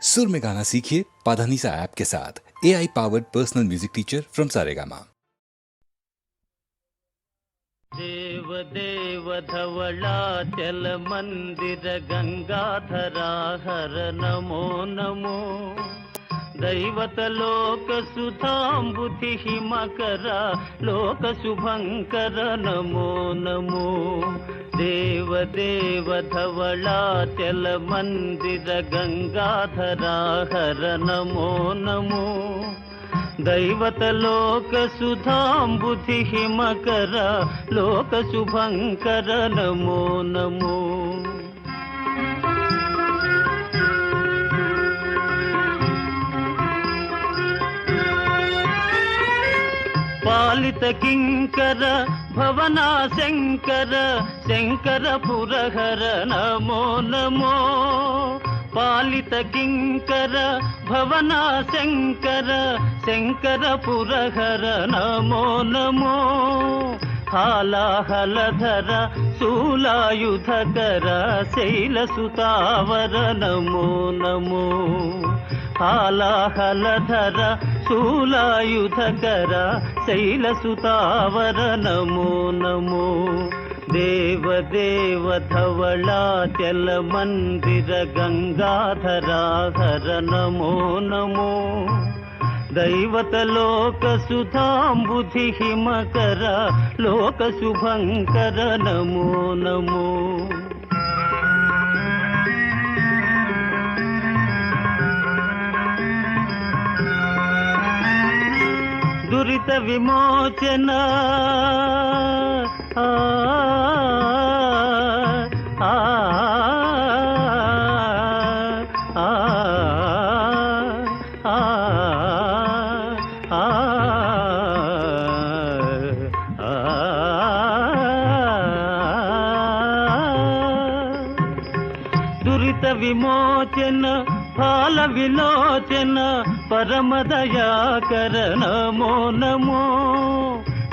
सुर में गाना सीखिए पाधानीसा ऐप के साथ। A I powered personal music teacher from Saregama देव देव धवलाचल मंदिर गंगाधरा हर नमो नमो। दैवत लोक सुधाम्बुधि मकर लोक शुभंकर नमो नमो। देव దేవధవళా తెల మందిర గంగాధరాహర నమో నమో दैवतलोकसुधाम्बुधिहिमकर लोकशुभङ्कर नमो नमो పాలిత కింకర భవనా శంకర శంకర పురహర నమో నమో. పాలిత కింకర భవనా శంకర శంకర పురహర నమో నమో. కాలాహలధర శూలాయుధకర శైలసుతావర నమో నమో. కాలాహలధర శూలాయుధకర శైలసుతావర నమో నమో. దేవ దేవ ధవళాచల दैवतलोकसुधाम्बुधि मकर लोकशुभङ्कर नमो नमो दुरितविमोचना విమోచన ఫాల విలోచన పరమదయాకర నమో నమో.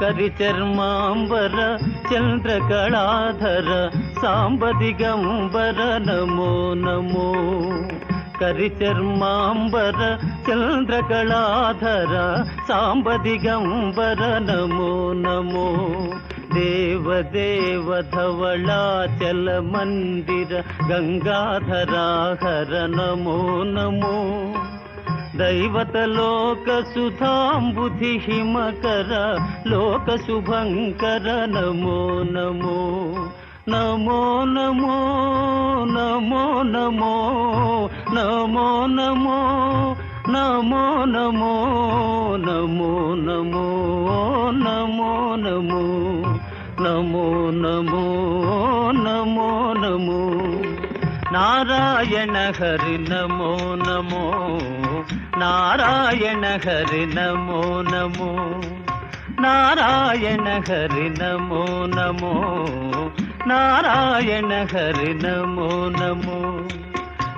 కరిచర్మాంబర చంద్రకళాధర సాంబదిగంబర నమో నమో. కరిచర్మాంబర చంద్రకళాధర సాంబదిగంబర నమో నమో. దేవ దేవ ధవళాచల మందిర గంగాధరా హర నమో నమో దైవత లోక సుధాంబుధి మకర లోక శుభంకర నమో నమో నమో నమో నమో నమో నమో నమో. నారాయణ హరి నమో నమో. నారాయణ హరి నమో నమో. నారాయణ హరి నమో నమో. నారాయణ హరి నమో నమో.